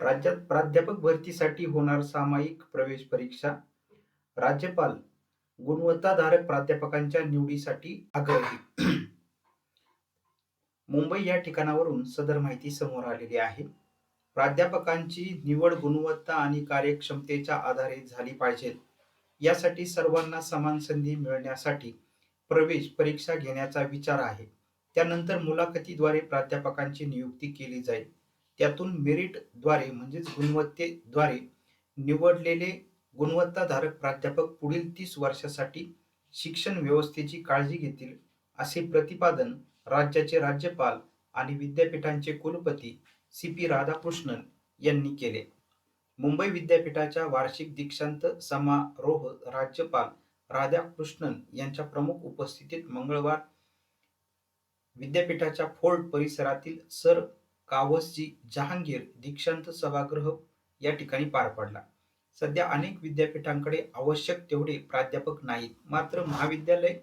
राज्यात प्राध्यापक भरतीसाठी होणार सामायिक प्रवेश परीक्षा. राज्यपाल गुणवत्ताधारक प्राध्यापकांच्या निवडीसाठी आग्रही. मुंबई या ठिकाणावरून सदर माहिती समोर आलेली आहे. प्राध्यापकांची निवड गुणवत्ता आणि कार्यक्षमतेच्या आधारे झाली पाहिजे. यासाठी सर्वांना समान संधी मिळण्यासाठी प्रवेश परीक्षा घेण्याचा विचार आहे. त्यानंतर मुलाखतीद्वारे प्राध्यापकांची नियुक्ती केली जाईल. त्यातून मेरिटद्वारे म्हणजेच गुणवत्तेद्वारे निवडलेले गुणवत्ताधारक प्राध्यापक पुढील तीस वर्षासाठी शिक्षण व्यवस्थेची काळजी घेतील असे प्रतिपादन राज्याचे राज्यपाल आणि विद्यापीठांचे कुलपती सी पी राधाकृष्णन यांनी केले. मुंबई विद्यापीठाच्या वार्षिक दीक्षांत समारोह राज्यपाल राधाकृष्णन यांच्या प्रमुख उपस्थितीत मंगळवार विद्यापीठाच्या फोर्ट परिसरातील सर कावसजी जहांगीर दीक्षांत सभागृह या ठिकाणी पार पडला. सध्या अनेक विद्यापीठांकडे आवश्यक तेवढे प्राध्यापक नाहीत. मात्र महाविद्यालय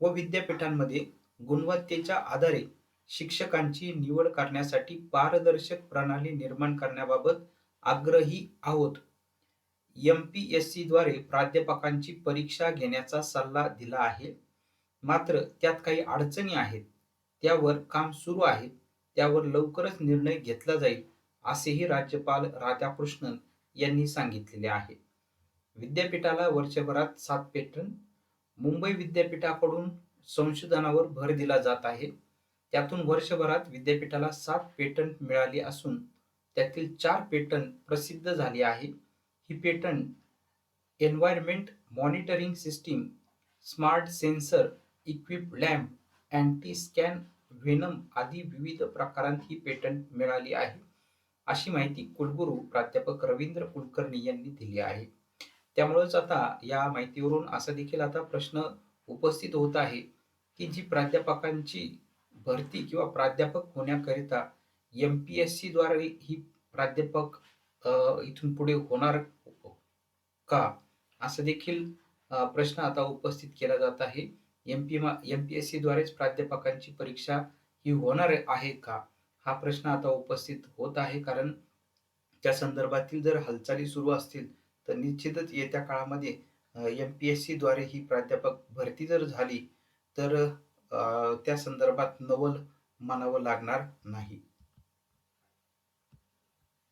व विद्यापीठांमध्ये गुणवत्तेच्या आधारे शिक्षकांची निवड करण्यासाठी पारदर्शक प्रणाली निर्माण करण्याबाबत आग्रही आहोत. एम पी एस सी द्वारे प्राध्यापकांची परीक्षा घेण्याचा सल्ला दिला आहे. मात्र त्यात काही अडचणी आहेत. त्यावर काम सुरू आहे. त्यावर लवकरच निर्णय घेतला जाईल असेही राज्यपाल राधाकृष्णन यांनी सांगितलेले आहे. विद्यापीठाला वर्षभरात सात पेटर्न मुंबई विद्यापीठाकडून संशोधनावर भर दिला जात आहे. त्यातून वर्षभरात विद्यापीठाला सात पेटंट मिळाली असून त्यातील चार पेटंट प्रसिद्ध झाली आहे. ही patent environment monitoring system smart sensor equip lamp anti scan venom आदी विविध प्रकारांत ही पेटंट मिळाली आहे. अशी माहिती कुलगुरू प्राध्यापक रवींद्र कुलकर्णी यांनी दिली आहे. त्यामुळेच आता या माहितीवरून असा देखील आता प्रश्न उपस्थित होत आहे की जी प्राध्यापकांची भरती किंवा प्राध्यापक होण्याकरिता एम पी एस सी द्वारे ही प्राध्यापक इथून पुढे होणार का? असं देखील प्रश्न आता उपस्थित केला जात आहे. M P M P S सीद्वारेच प्राध्यापकांची परीक्षा ही होणार आहे का? हा प्रश्न आता उपस्थित होत आहे. कारण त्या संदर्भातील जर हालचाली सुरू असतील तर निश्चितच येत्या काळामध्ये एम पी एस सीद्वारे ही प्राध्यापक भरती जर झाली तर त्या संदर्भात नवल मानावं लागणार नाही.